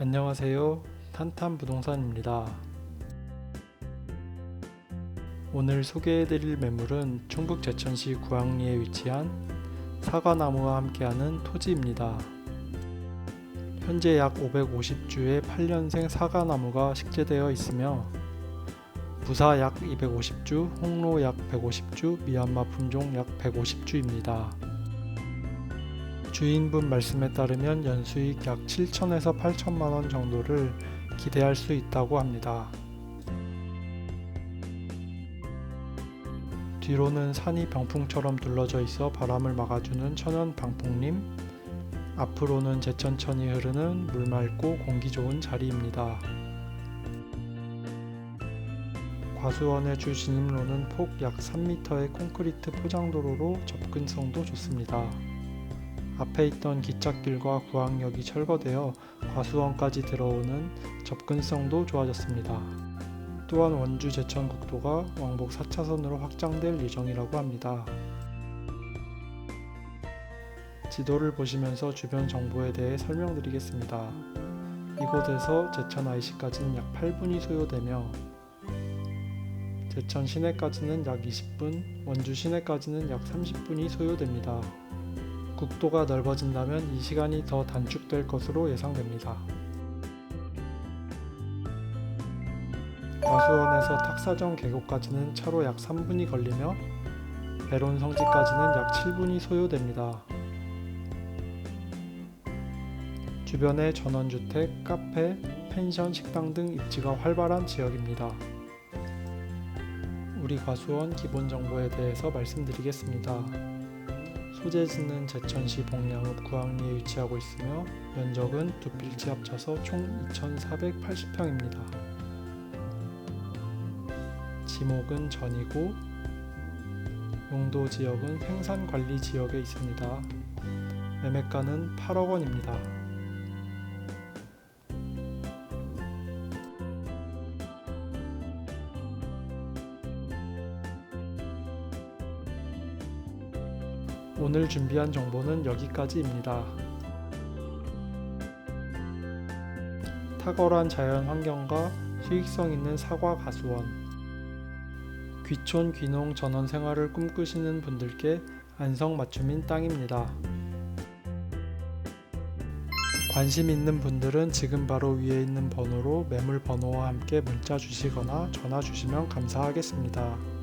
안녕하세요. 탄탄부동산입니다. 오늘 소개해드릴 매물은 충북 제천시 구항리에 위치한 사과나무와 함께하는 토지입니다. 현재 약 550주의 8년생 사과나무가 식재되어 있으며 부사 약 250주, 홍로 약 150주, 미얀마 품종 약 150주입니다. 주인분 말씀에 따르면 연수익 약 7천에서 8천만 원 정도를 기대할 수 있다고 합니다. 뒤로는 산이 병풍처럼 둘러져 있어 바람을 막아주는 천연 방풍림, 앞으로는 제천천이 흐르는 물 맑고 공기 좋은 자리입니다. 과수원의 주 진입로는 폭 약 3m의 콘크리트 포장도로로 접근성도 좋습니다. 앞에 있던 기찻길과 구항역이 철거되어 과수원까지 들어오는 접근성도 좋아졌습니다. 또한 원주 제천 국도가 왕복 4차선으로 확장될 예정이라고 합니다. 지도를 보시면서 주변 정보에 대해 설명드리겠습니다. 이곳에서 제천 IC까지는 약 8분이 소요되며 제천 시내까지는 약 20분, 원주 시내까지는 약 30분이 소요됩니다. 국도가 넓어진다면 이 시간이 더 단축될 것으로 예상됩니다. 과수원에서 탁사정 계곡까지는 차로 약 3분이 걸리며 배론 성지까지는 약 7분이 소요됩니다. 주변에 전원주택, 카페, 펜션, 식당 등 입지가 활발한 지역입니다. 우리 과수원 기본 정보에 대해서 말씀드리겠습니다. 소재지는 제천시 봉양읍 구항리에 위치하고 있으며 면적은 두 필지 합쳐서 총 2,480평입니다. 지목은 전이고 용도 지역은 생산 관리 지역에 있습니다. 매매가는 8억 원입니다. 오늘 준비한 정보는 여기까지입니다. 탁월한 자연 환경과 수익성 있는 사과 가수원, 귀촌 귀농 전원 생활을 꿈꾸시는 분들께 안성 맞춤인 땅입니다. 관심 있는 분들은 지금 바로 위에 있는 번호로 매물 번호와 함께 문자 주시거나 전화 주시면 감사하겠습니다.